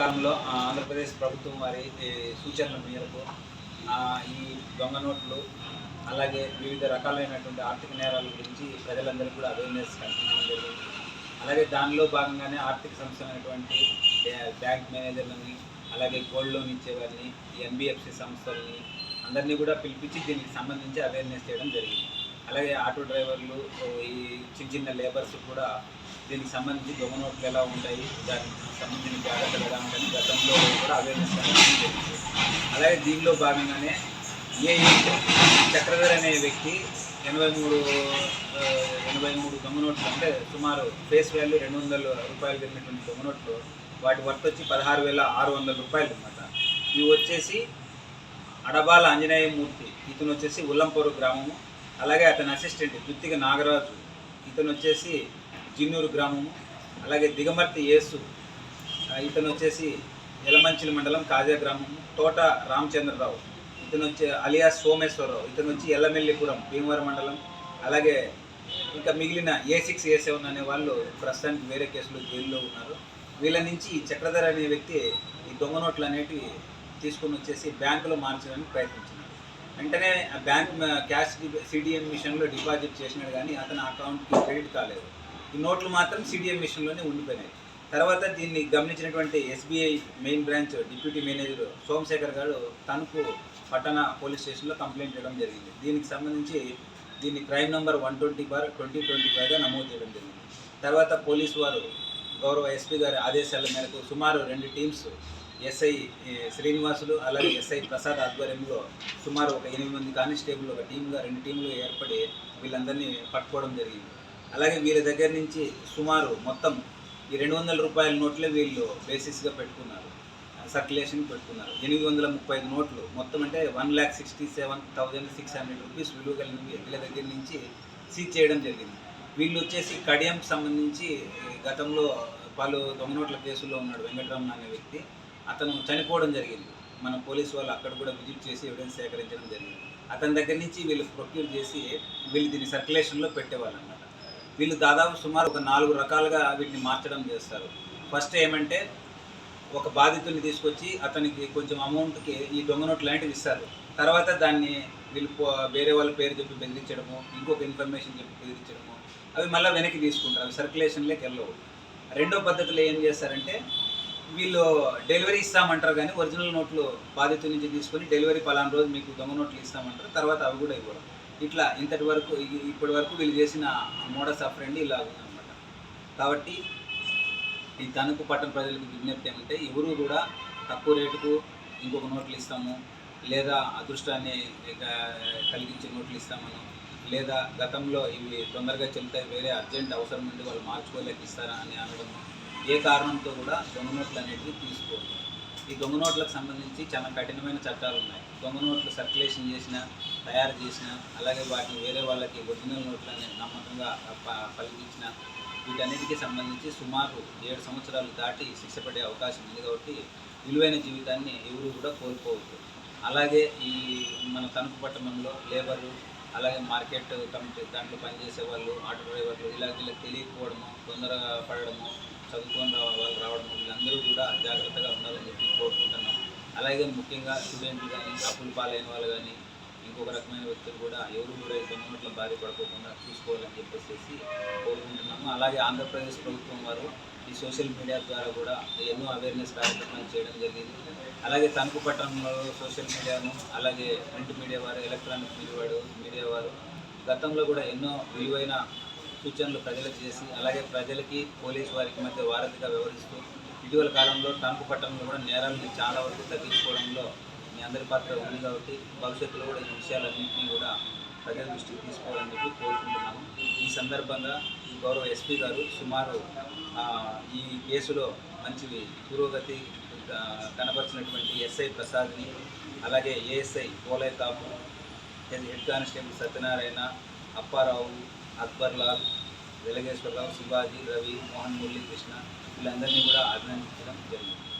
కాలంలో ఆంధ్రప్రదేశ్ ప్రభుత్వం వారి సూచనల మేరకు ఈ దొంగ నోట్లు అలాగే వివిధ రకాలైనటువంటి ఆర్థిక నేరాల గురించి ప్రజలందరికీ కూడా అవేర్నెస్ కల్పించడం జరిగింది. అలాగే దానిలో భాగంగానే ఆర్థిక సంస్థలైనటువంటి బ్యాంక్ మేనేజర్లని అలాగే గోల్డ్ లోన్ ఇచ్చేవారిని ఎన్బిఎఫ్సి సంస్థలని అందరినీ కూడా పిలిపించి దీనికి సంబంధించి అవేర్నెస్ చేయడం జరిగింది. అలాగే ఆటో డ్రైవర్లు ఈ చిన్న చిన్న లేబర్స్ కూడా దీనికి సంబంధించి దొంగ నోట్లు ఎలా ఉంటాయి? దానికి సంబంధించిన జాగ్రత్తలు ఎలా ఉంటాయి గతంలో కూడా అవేర్నెస్ జరిగింది అలాగే దీనిలో భాగంగానే ఏ చక్రధర్ అనే వ్యక్తి ఎనభై మూడు ఎనభై మూడు దొంగ నోట్లు అంటే సుమారు ఫేస్ వాల్యూ రెండు వందల రూపాయలు జరిగినటువంటి దొంగ నోట్లు వాటి వర్త్ వచ్చి పదహారు వేల ఆరు వందల రూపాయలు అనమాట ఇవి వచ్చేసి అడబాల ఆంజనేయమూర్తి ఇతను వచ్చేసి ఉల్లంపూరు గ్రామము. అలాగే అతని అసిస్టెంట్ జుత్తిగ నాగరాజు. ఇతను వచ్చేసి జిన్నూరు గ్రామము అలాగే దిగమర్తి యేసు ఇతను వచ్చేసి యలమంచిలి మండలం కాజా గ్రామము తోట రామచంద్రరావు ఇతను వచ్చి అలియాస్ సోమేశ్వరరావు ఇతను వచ్చి ఎల్లమెల్లిపురం భీమవరం మండలం అలాగే ఇంకా మిగిలిన ఏ సిక్స్ ఏ సెవెన్ అనే వాళ్ళు ప్రస్తుతానికి వేరే కేసులో జైల్లో ఉన్నారు. వీళ్ళ నుంచి ఈ చక్రధర్ అనే వ్యక్తి ఈ దొంగ నోట్లు అనేటివి తీసుకొని వచ్చేసి బ్యాంకులో మార్చడానికి ప్రయత్నించినాడు. వెంటనే ఆ బ్యాంక్ క్యాష్ సిడిఎం మిషన్లో డిపాజిట్ చేసినాడు కానీ అతని అకౌంట్కి క్రెడిట్ కాలేదు. ఈ నోట్లు మాత్రం సిడిఎం మిషన్లోనే ఉండిపోయినాయి. తర్వాత దీన్ని గమనించినటువంటి SBI main branch deputy manager Somasekhar గారు తణుకు పట్టణ పోలీస్ స్టేషన్లో కంప్లైంట్ చేయడం జరిగింది. దీనికి సంబంధించి దీన్ని crime number one twenty bar twenty twenty ఫైవ్గా నమోదు చేయడం జరిగింది. తర్వాత పోలీసు వారు గౌరవ ఎస్పీ గారి ఆదేశాల మేరకు సుమారు రెండు టీమ్స్ ఎస్ఐ శ్రీనివాసులు అలాగే ఎస్ఐ ప్రసాద్ ఆధ్వర్యంలో సుమారు ఒక ఎనిమిది మంది కానిస్టేబుల్ ఒక టీంగా రెండు టీంలు ఏర్పడి వీళ్ళందరినీ పట్టుకోవడం జరిగింది. అలాగే వీళ్ళ దగ్గర నుంచి సుమారు మొత్తం ఈ రెండు వందల రూపాయల నోట్లే వీళ్ళు బేసిస్గా పెట్టుకున్నారు. సర్క్యులేషన్ పెట్టుకున్నారు. ఎనిమిది వందల ముప్పై ఐదు నోట్లు మొత్తం అంటే one lakh sixty seven thousand six hundred rupees విలువ కలిగిన వీళ్ళ దగ్గర నుంచి సీజ్ చేయడం జరిగింది. వీళ్ళు వచ్చేసి కడియం సంబంధించి గతంలో పలు దొంగ నోట్ల కేసులో ఉన్నాడు వెంకటరమణ అనే వ్యక్తి. అతను చనిపోవడం జరిగింది. మన పోలీసు వాళ్ళు అక్కడ కూడా విజిట్ చేసి ఎవిడెన్స్ సేకరించడం జరిగింది. అతని దగ్గర నుంచి వీళ్ళు ప్రొక్యూర్ చేసి వీళ్ళు దీన్ని సర్క్యులేషన్లో పెట్టేవాళ్ళు అనమాట వీళ్ళు దాదాపు సుమారు ఒక నాలుగు రకాలుగా వీటిని మార్చడం చేస్తారు. ఫస్ట్ ఏమంటే ఒక బాధితుల్ని తీసుకొచ్చి అతనికి కొంచెం అమౌంట్కి ఈ దొంగ నోట్లు లాంటివి ఇస్తారు. తర్వాత దాన్ని వీళ్ళు వేరే వాళ్ళ పేరు చెప్పి బెదిరించడము ఇంకొక ఇన్ఫర్మేషన్ చెప్పి బెదిరించడము అవి మళ్ళీ వెనక్కి తీసుకుంటారు. అవి సర్క్యులేషన్లోకి వెళ్ళవు రెండో పద్ధతిలో ఏం చేస్తారంటే వీళ్ళు డెలివరీ ఇస్తామంటారు కానీ ఒరిజినల్ నోట్లు బాధితుల నుంచి తీసుకొని డెలివరీ పలానా రోజు మీకు దొంగ నోట్లు ఇస్తామంటారు. తర్వాత అవి కూడా ఇవ్వడం ఇట్లా ఇంతటి వరకు ఇప్పటి వరకు వీళ్ళు చేసిన మోడస్ ఆఫ్ ఫ్రెండ్ ఇలా ఉందన్నమాట. కాబట్టి ఈ తణుకు పట్టణ ప్రజలకు విజ్ఞప్తి ఏమంటే ఎవరు కూడా తక్కువ రేటుకు ఇంకొక నోట్లు ఇస్తాము లేదా అదృష్టాన్ని కలిగించే నోట్లు ఇస్తామను లేదా గతంలో ఇవి తొందరగా చెల్తాయి వేరే అర్జెంట్ అవసరం నుండి వాళ్ళు మార్చుకోలేక ఇస్తారా అని అనడం ఏ కారణంతో కూడా దొంగ నోట్లు అనేటివి తీసుకోవచ్చు ఈ దొంగ నోట్లకు సంబంధించి చాలా కఠినమైన చట్టాలు ఉన్నాయి. దొంగ నోట్లు సర్క్యులేషన్ చేసిన తయారు చేసిన అలాగే వాటిని వేరే వాళ్ళకి ఒరిజినల్ నోట్లని నమ్మకంగా ప- పలికించిన వీటన్నిటికీ సంబంధించి సుమారు ఏడు సంవత్సరాలు దాటి శిక్ష పడే అవకాశం ఉంది కాబట్టి విలువైన జీవితాన్ని ఎవరు కూడా కోల్పోవద్దు. అలాగే ఈ మన తణుకు పట్టణంలో లేబరు అలాగే మార్కెట్ కమిటీ దాంట్లో పనిచేసే వాళ్ళు ఆటో డ్రైవర్లు ఇలా వీళ్ళకి తెలియకపోవడము తొందరగా పడడము చదువుకొని రా వాళ్ళు రావడము వీళ్ళందరూ కూడా జాగ్రత్తగా ఉండాలని చెప్పి కోరుకుంటున్నాం అలాగే ముఖ్యంగా స్టూడెంట్లు కానీ అప్పులు పాలైన వాళ్ళు కానీ ఇంకొక రకమైన వ్యక్తులు కూడా ఎవరు కూడా ఈ దొంగనోట్ల బారి పడుకోకుండా చూసుకోవాలని చెప్పేసి కోరుకుంటున్నాము. అలాగే ఆంధ్రప్రదేశ్ ప్రభుత్వం వారు ఈ సోషల్ మీడియా ద్వారా కూడా ఎన్నో అవేర్నెస్ కార్యక్రమాలు చేయడం జరిగింది. అలాగే తణుకు పట్టణంలో సోషల్ మీడియాను అలాగే ప్రింట్ మీడియా వారు ఎలక్ట్రానిక్ మీడియా వారు మీడియా వారు గతంలో కూడా ఎన్నో విలువైన సూచనలు ప్రజలకు చేసి అలాగే ప్రజలకి పోలీసు వారికి మధ్య వారధిగా వ్యవహరిస్తూ ఇటీవల కాలంలో ట్రంప్ పట్టణంలో కూడా నేరాలను చాలా వరకు తగ్గించుకోవడంలో మీ అందరి పాత్ర ఉంది కాబట్టి భవిష్యత్తులో కూడా ఈ విషయాలన్నింటినీ కూడా ప్రజల దృష్టికి తీసుకోవాలని చెప్పి కోరుకుంటున్నాము. ఈ సందర్భంగా గౌరవ ఎస్పీ గారు సుమారు ఈ కేసులో మంచి పురోగతి కనపరిచినటువంటి కనబరిచినటువంటి ఎస్ఐ ప్రసాద్ని అలాగే ఏఎస్ఐ పోలే కాపు head head constable Satyanarayana Apparao Akbarlal వెలగేశ్వరరావు Shivaji Ravi Mohan Murali Krishna వీళ్ళందరినీ కూడా అభినందించడం జరిగింది